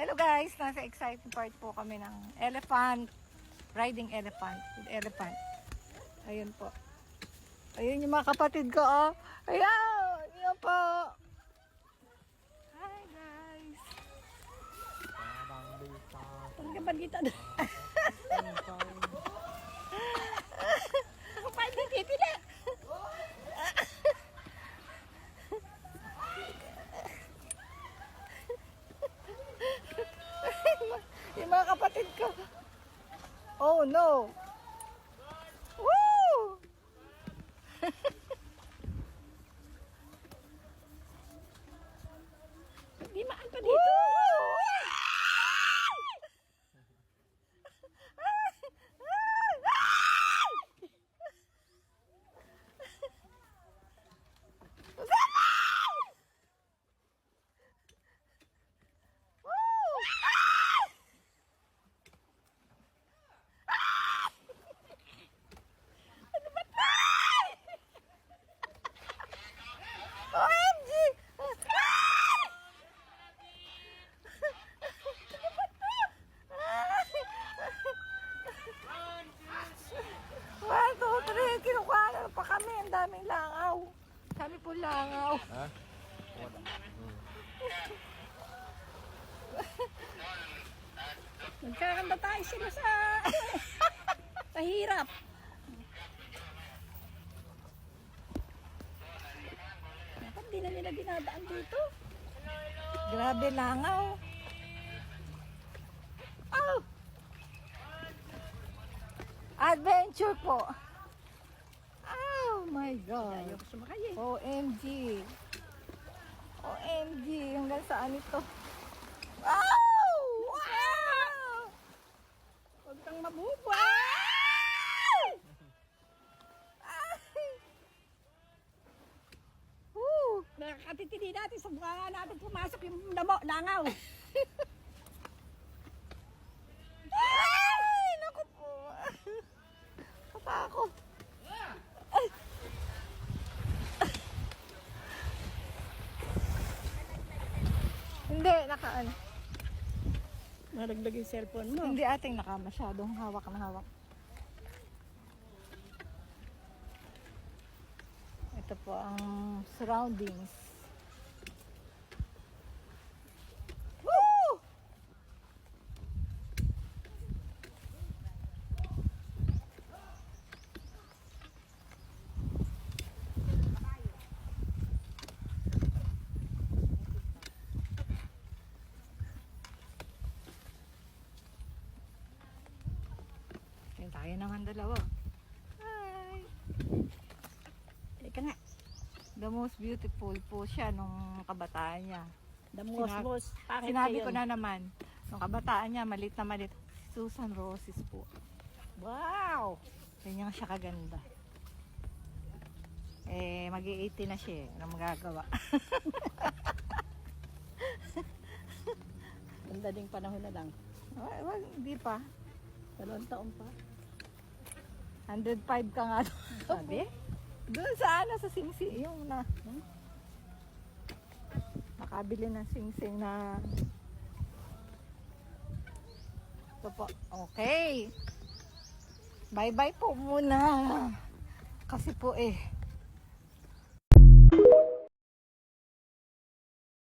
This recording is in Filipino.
Hello guys, nasa exciting part po kami ng elephant, riding elephant, with elephant. Ayun po. Ayun yung mga kapatid ko, oh. Ayan, yun po. Hi guys. Ang kabandita doon. Ako pa hindi titila. yung mga kapatid ko. Oh no. Woo! Hindi maan pa dito. OMG! One, two, three. Kinukuha na pa kami. Ang daming langaw. Kami po langaw. Ha? Nagkakanda tayo sila sa... sa hirap. Dapat di na nila dinadaan dito. Grabe langaw. Oh! Adventure po. My God. Ayoko sumakay eh. OMG. OMG. Hanggang saan ito? Oh! Wow! Huwag kang mabubuhay. Ay! Woo! Nakakatitili natin sa buka natin pumasok yung damo, langaw. Ay! Naku po. Katakot. Hindi, naka ano. Naraglag yung cellphone mo. Hindi ating naka masyadong hawak na hawak. Ito po ang surroundings. Woo! Yan tayo naman dalawa. Hi! Ika nga. The most beautiful po siya nung kabataan niya. Damos, Sinab- boss. Pangit Sinabi ko na naman, nung kabataan niya, malit na malit. Susan Roses po. Wow! Ganyan siya kaganda. Eh, mag 80 na siya eh. Ano magagawa? Ganda ding panahon na lang. Wag, wag, hindi pa. Dalawang taon pa. 105 ka nga doon. Sabi? Doon sa ano, sa singsing. Yung na. Hmm? Makabili ng singsing na... Ito po. Okay. Bye-bye po muna. Kasi po eh,